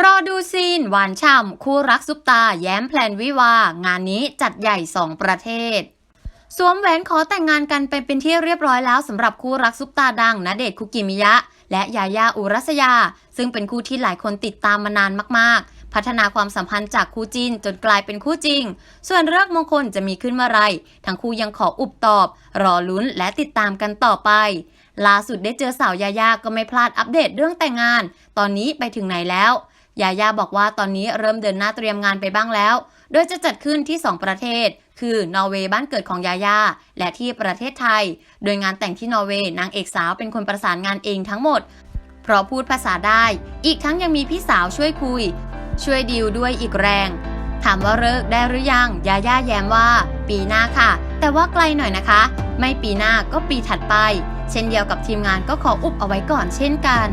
รอดูซีนหวานฉ่ำคู่รักซุปตา แย้มแพลนวิวา งานนี้จัดใหญ่2ประเทศ สวมแหวนขอแต่งงานกันไปเป็นที่เรียบร้อยแล้วสำหรับคู่รักซุปตาดังณเดชคุกิมิยะ และยายาอุรัสยา ซึ่งเป็นคู่ที่หลายคนติดตามมานานมากๆ พัฒนาความสัมพันธ์จากคู่จิ้นจนกลายเป็นคู่จริง ส่วนเรื่องมงคลจะมีขึ้นเมื่อไรทั้งคู่ยังขออุบตอบ รอลุ้นและติดตามกันต่อไปล่าสุดได้เจอสาวยายาก็ไม่พลาดอัปเดตเรื่องแต่งงาน ตอนนี้ไปถึงไหนแล้ว ยาย่าบอกว่าตอนนี้เริ่มเดินหน้าเตรียมงานไปบ้างแล้ว โดยจะจัดขึ้นที่ 2 ประเทศ คือนอร์เวย์บ้านเกิดของยาย่าและที่ประเทศไทย โดยงานแต่งที่นอร์เวย์นางเอกสาวเป็นคนประสานงานเองทั้งหมด เพราะพูดภาษาได้ อีกทั้งยังมีพี่สาวช่วยคุย ช่วยดีลด้วยอีกแรง ถามว่าเลิกได้หรือยังยาย่าแย้มว่า ปีหน้าค่ะ แต่ว่าไกลหน่อยนะคะ ไม่ปีหน้าก็ปีถัดไป เช่นเดียวกับทีมงานก็ขออุบเอาไว้ก่อนเช่นกัน